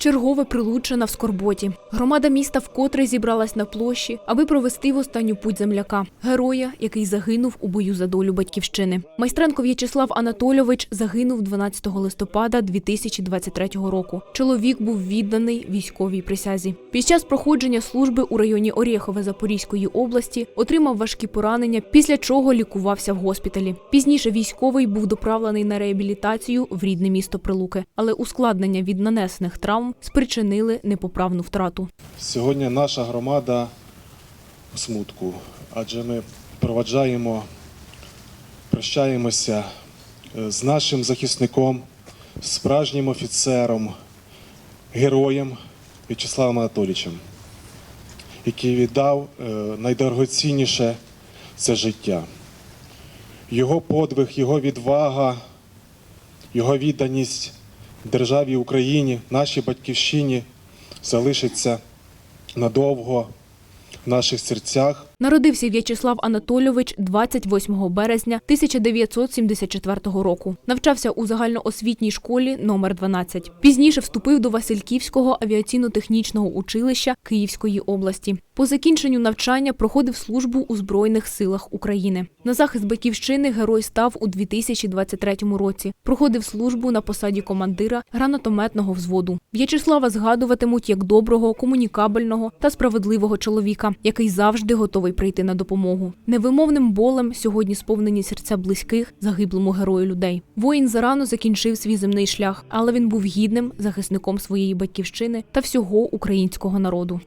Чергове прилучена в Скорботі. Громада міста вкотре зібралась на площі, аби провести в останню путь земляка, героя, який загинув у бою за долю батьківщини. Майстренко В'ячеслав Анатольович загинув 12 листопада 2023 року. Чоловік був відданий військовій присязі. Під час проходження служби у районі Орєхове Запорізької області отримав важкі поранення, після чого лікувався в госпіталі. Пізніше військовий був доправлений на реабілітацію в рідне місто Прилуки, але ускладнення від нанесених травм спричинили непоправну втрату. Сьогодні наша громада у смутку, адже ми проваджаємо, прощаємося е, з нашим захисником, справжнім офіцером, героєм В'ячеславом Анатолійовичем, який віддав е, найдорогоцінніше це життя. Його подвиг, його відвага, його відданість державі Україні, нашій батьківщині залишиться надовго в наших серцях. Народився В'ячеслав Анатольович 28 березня 1974 року. Навчався у загальноосвітній школі номер 12. Пізніше вступив до Васильківського авіаційно-технічного училища Київської області. По закінченню навчання проходив службу у Збройних силах України. На захист батьківщини герой став у 2023 році. Проходив службу на посаді командира гранатометного взводу. В'ячеслава згадуватимуть як доброго, комунікабельного та справедливого чоловіка, який завжди готовий прийти на допомогу. Невимовним болем сьогодні сповнені серця близьких загиблому герою людей. Воїн зарано закінчив свій земний шлях, але він був гідним захисником своєї батьківщини та всього українського народу.